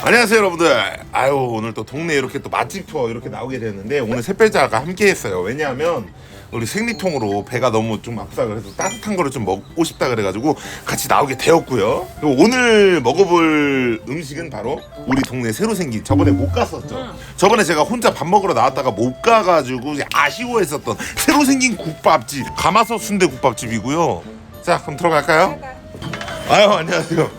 안녕하세요 여러분들. 아유 오늘 또 동네 이렇게 또 맛집 투어 이렇게 나오게 됐는데 오늘 샛별자가 함께 했어요. 왜냐하면 우리 생리통으로 배가 너무 좀 아프다 그래서 따뜻한 거를 좀 먹고 싶다 그래가지고 같이 나오게 되었고요. 그리고 오늘 먹어볼 음식은 바로 우리 동네 새로 생긴 저번에 못 갔었죠? 저번에 제가 혼자 밥 먹으러 나왔다가 못 가가지고 아쉬워했었던 새로 생긴 국밥집 가마솥 순대 국밥집이고요. 자 그럼 들어갈까요? 아유 안녕하세요.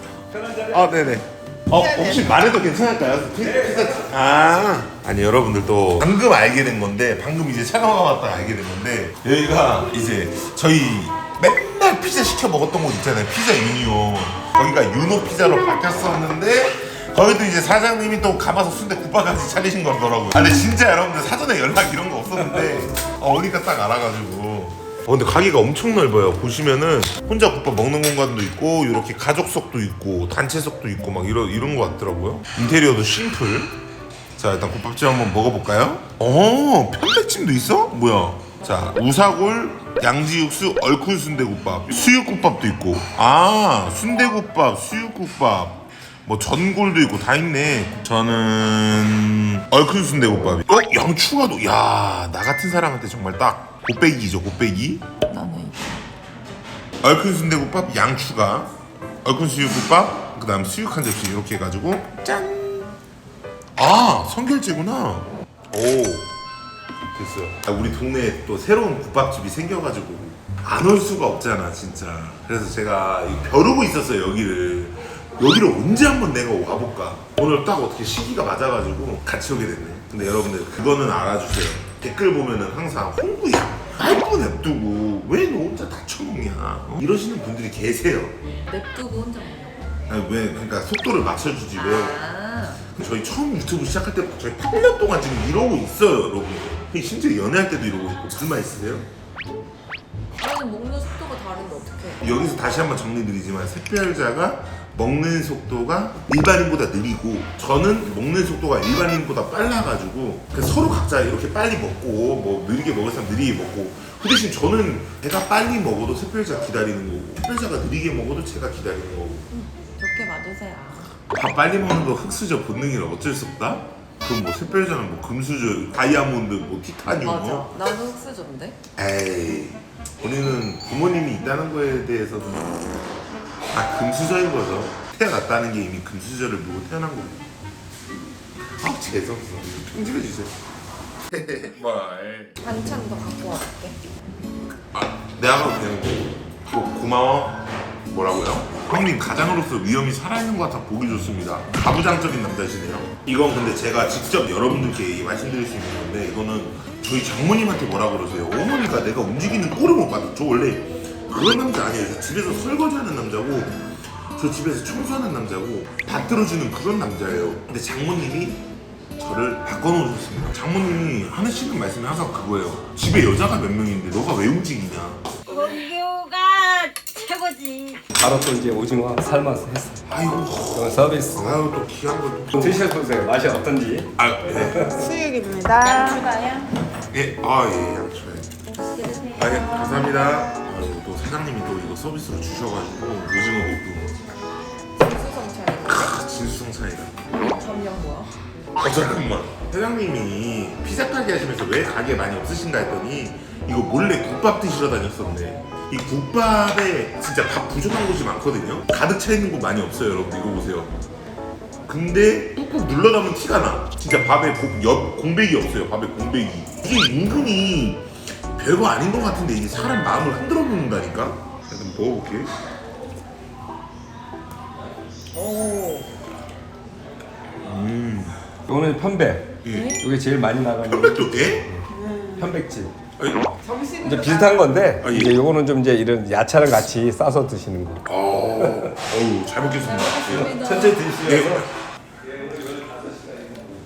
아 네네 어 혹시 말해도 괜찮을까요? 피- 피자 아 아니 여러분들도 방금 알게 된 건데 방금 이제 촬영하고 왔다가 알게 된 건데 여기가 이제 저희 맨날 피자 시켜 먹었던 곳 있잖아요 피자 유니온. 거기가 유노 피자로 바뀌었었는데 거기도 이제 사장님이 또 가마솥 순대 국밥까지 차리신 거더라고요. 아 근데 진짜 여러분들 사전에 연락 이런 거 없었는데 어, 오니까 딱 알아가지고 어, 근데 가게가 엄청 넓어요. 보시면은 혼자 국밥 먹는 공간도 있고 이렇게 가족석도 있고 단체석도 있고 막 이런 이런 거 같더라고요. 인테리어도 심플. 자 일단 국밥집 한번 먹어볼까요? 어 편백찜도 있어? 뭐야? 자 우사골 양지육수 얼큰 순대국밥 수육국밥도 있고 아 순대국밥 수육국밥 뭐 전골도 있고 다 있네. 저는 얼큰 순대국밥이. 어 양추가도 야 나 같은 사람한테 정말 딱 곱빼기죠 곱빼기. 나는. 얼큰 순대국밥 양추가 얼큰 수육국밥 그다음 수육 한 접시 이렇게 해가지고 짠. 아 성결제구나. 오 됐어요. 아, 우리 동네에 또 새로운 국밥집이 생겨가지고 안 올 수가 없잖아 진짜. 그래서 제가 이 벼르고 있었어요 여기를. 여기를 언제 한번 내가 와볼까? 오늘 딱 어떻게 시기가 맞아가지고 같이 오게 됐네. 근데 여러분들 그거는 알아주세요. 댓글 보면은 항상 홍구야. 말고 냅두고 왜 너 혼자 다쳐먹냐? 어? 이러시는 분들이 계세요. 냅두고 혼자 먹어. 아니 왜 그러니까 속도를 맞춰주지 왜? 아, 저희 처음 유튜브 시작할 때부터 저희 8년 동안 지금 이러고 있어요, 여러분. 심지어 연애할 때도 이러고 있고 불만 있으세요? 아니 먹는 속도가 다른데 어떡해? 여기서 다시 한번 정리드리지만 샛별자가 먹는 속도가 일반인보다 느리고 저는 먹는 속도가 일반인보다 빨라가지고 그래서 서로 각자 이렇게 빨리 먹고 뭐 느리게 먹을 사람 느리게 먹고 그 대신 저는 제가 빨리 먹어도 샛별자 기다리는 거고 샛별자가 느리게 먹어도 제가 기다리는 거고 좋게 맞으세요. 밥 빨리 먹는 거 흑수저 본능이라 어쩔 수 없다? 그럼 뭐 샛별자는 뭐 금수저, 다이아몬드, 뭐 티타늄 맞아. 뭐 나도 흑수저인데. 에이 우리는 부모님이 있다는 거에 대해서는 다 금수저인 거죠. 태어났다는 게 이미 금수저를 보고 태어난 거고. 아 죄송해요. 편집해 주세요. 뭘 반찬 더 갖고 와볼게. 아, 내가 가도 되는 거. 고, 고마워? 뭐라고요? 형님 가장으로서 위험이 살아있는 것 같아 보기 좋습니다. 가부장적인 남자시네요. 이건 근데 제가 직접 여러분들께 말씀드릴 수 있는 건데 이거는 저희 장모님한테 뭐라 그러세요? 어머니가 내가 움직이는 꼴을 못 봐도 저 원래 그런 남자 아니에요 저 집에서 설거지하는 남자고 저 집에서 청소하는 남자고 밥 들어주는 그런 남자예요 근데 장모님이 저를 바꿔놓으셨습니다. 장모님이 하시는 말씀이 항상 그거예요. 집에 여자가 몇 명인데 너가 왜 움직이냐. 원교가 최고지. 바로 또 이제 오징어 삶아서 했어. 아유, 이건 서비스. 아유 또 귀한 걸 또. 드셔보세요. 맛이 어떤지. 아, 네. 수육입니다. 예, 아 예, 양초에. 아 예, 감사합니다. 사장님이 또 이거 서비스로 주셔가지고 오징어 볶음. 수성 차이. 크, 진수성찬이다. 점령 뭐야? 어 잠깐만. 사장님이 피자 가게 하시면서 왜 가게 많이 없으신가 했더니 이거 몰래 국밥 드시러 다녔었네. 이 국밥에 진짜 밥 부족한 곳이 많거든요. 가득 차 있는 곳 많이 없어요, 여러분. 이거 보세요. 근데 꾹꾹 눌러 담은 티가 나. 진짜 밥에 고, 옆, 공백이 없어요. 밥에 공백이. 이게 은근히 별거 아닌 것 같은데 이게 사람 마음을 흔들어 놓는다니까. 일단 먹어볼게. 오. 오늘 편백. 예. 이게 제일 많이 나가는 편백도 돼? 편백찜. 아니, 이제 비슷한 건데 아, 예. 이제 요거는 좀 이제 이런 야채랑 같이 싸서 드시는 거. 어, 어우, 잘 먹겠습니다. 예. 천천히 드시면서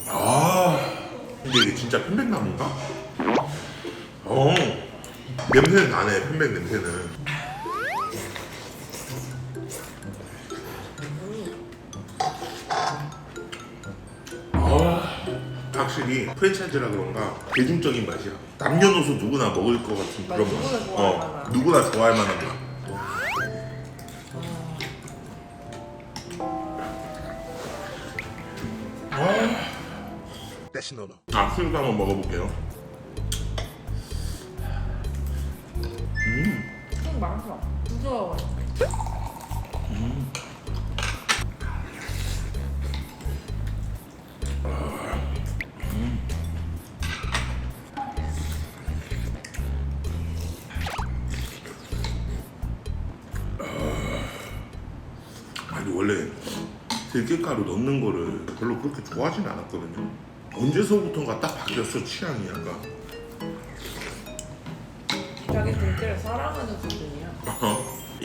아, 근데 이게 진짜 편백나무인가? 어, 냄새는 나네, 편백 냄새는. 아, 확실히 프랜차이즈라 그런가 대중적인 맛이야. 남녀노소 누구나 먹을 것 같은 그런 누구나 맛. 좋아할 어, 만한. 누구나 좋아할 만한 맛. 아, 술도 한번 먹어볼게요. 좀 많아. 부드러워. 아니 원래 들깨가루 넣는 거를 별로 그렇게 좋아하진 않았거든요. 언제서부턴가 딱 바뀌었어 취향이 약간. 자기 들깨를 사랑하는 수준이야.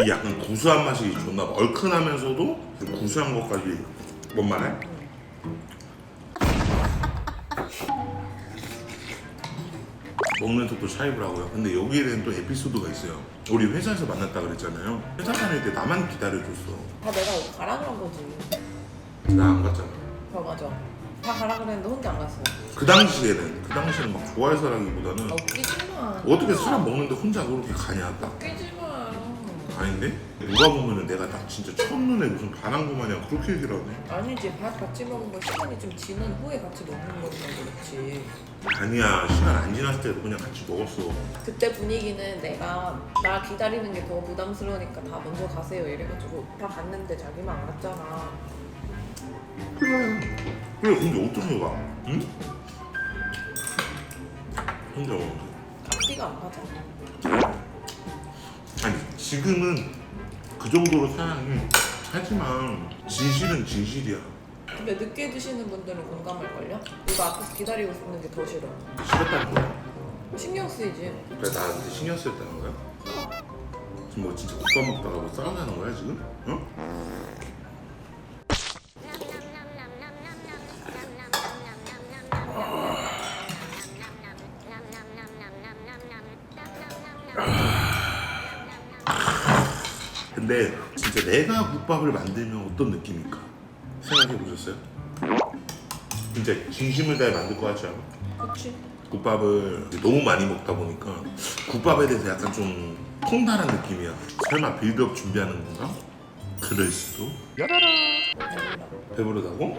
이 약간 구수한 맛이 봐. 얼큰하면서도 그 구수한 것까지 뭔 말해? 먹는 속도 차이를 하고요. 근데 여기에는 또 에피소드가 있어요. 우리 회사에서 만났다 그랬잖아요. 회사 다닐 때 나만 기다려줬어. 다 내가 가라 그런 거지. 나 안 갔잖아. 어 맞아. 다 가라 그랬는데 혼자 안 갔어. 그 당시에는 그 당시에는 막 좋아해서라기보다는 아, 웃기지 마. 어떻게 사람 먹는데 혼자 그렇게 가냐 딱 웃기지 마. 아닌데 누가 보면은 내가 딱 진짜 첫눈에 무슨 반한 거 마냥 그렇게 얘기를 하네 아니지 밥 같이 먹으면 시간이 좀 지난 후에 같이 먹는 거면 그렇지. 아니야 시간 안 지났을 때도 그냥 같이 먹었어 그때 분위기는 내가 나 기다리는 게 더 부담스러우니까 다 먼저 가세요 이래가지고 다 갔는데 자기만 안 갔잖아. 그래 그래 근데 어떻게 가? 응? 혼자 먹는데 앞뒤가 안 맞아. 아니 지금은 그 정도로 사랑해 하지만 진실은 진실이야 근데 늦게 드시는 분들은 공감할걸요? 이거 앞에서 기다리고 있는 게 더 싫어. 싫었다는 거야 신경 쓰이지. 그래 나한테 신경 쓰였다는 거야? 지금 뭐 진짜 국밥 먹다가 뭐 싸우자는 거야 지금? 응? 근데 진짜 내가 국밥을 만들면 어떤 느낌일까? 생각해 보셨어요? 진짜 진심을 다해 만들 것 같지 않아? 그치? 국밥을 너무 많이 먹다 보니까 국밥에 대해서 약간 좀 통달한 느낌이야. 설마 빌드업 준비하는 건가? 그럴 수도. 배부르다고?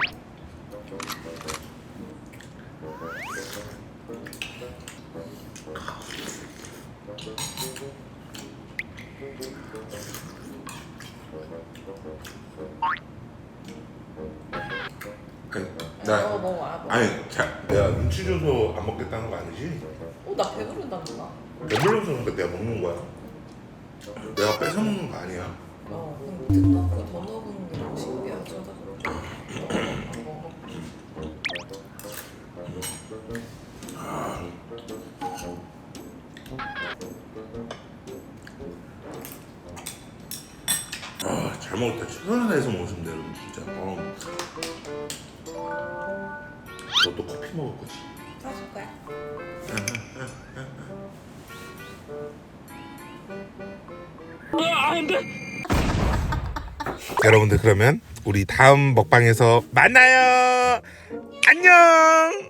아니, 어, 나 먹어, 아, 먹어. 아니 자, 내가 눈치 줘서 안 먹겠다는 거 아니지? 어, 나 배부르다니까. 배불러서 그러니까 내가 먹는 거야. 내가 뺏어 먹는 거 아니야. 어, 그럼 뜯 넣고 더 넣은 게 너무 신기하 먹었다. 최선을 다해서 먹으시면 돼요, 여러분 진짜. 어. 너또 커피 먹을 거지? 사줄 거야. 여러분들 그러면 우리 다음 먹방에서 만나요. 안녕.